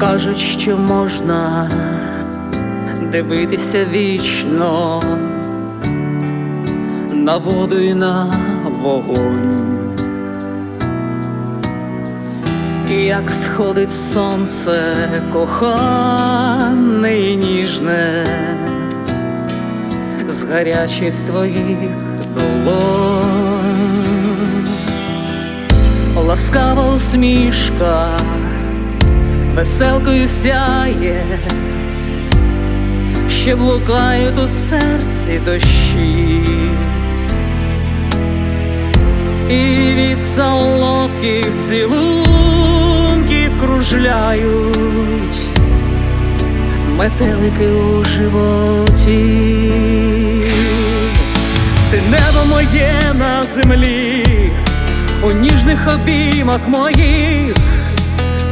кажуть, що можна дивитися вічно на воду і на вогонь. І Як сходить сонце кохане і ніжне з гарячих твоїх долонь, ласкава усмішка веселкою сяє, ще блукають у серці дощі, і від солодких цілунків кружляють метелики у животі. Ти небо моє на землі, у ніжних обіймах моїх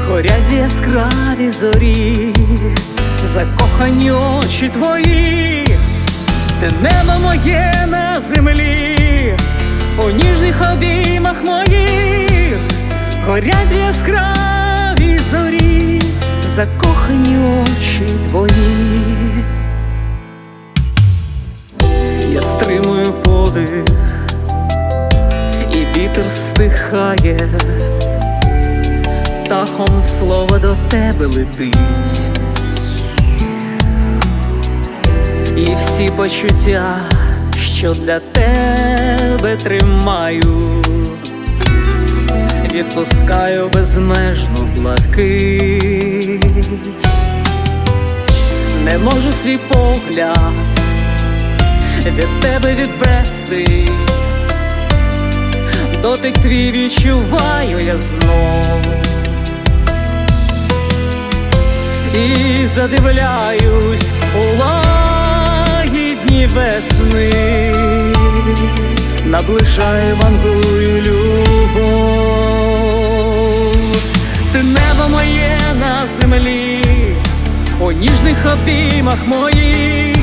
горять яскраві зорі, закохані очі твої, ти небо моє на землі, у ніжних обіймах моїх горять яскраві зорі, закохані очі твої. Я стримую подих, і вітер стихає, птахом слово до тебе летить, і всі почуття, що для тебе тримаю, відпускаю безмежну блакить, не можу свій погляд від тебе відвести, дотик твій відчуваю я знов і задивляюсь у лагідні весни, наближаю вангую любов, ти небо моє на землі, у ніжних обіймах моїх.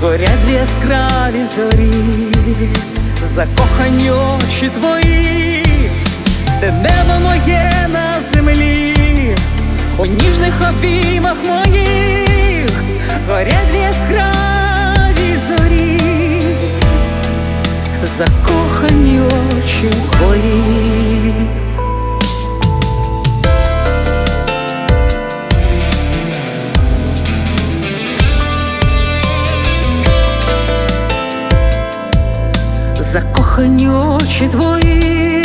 Горять яскраві зорі, закохані очі твої, де небо у ніжних обіймах моїх горять яскраві зорі, закохані очі твої. закохані очі твої.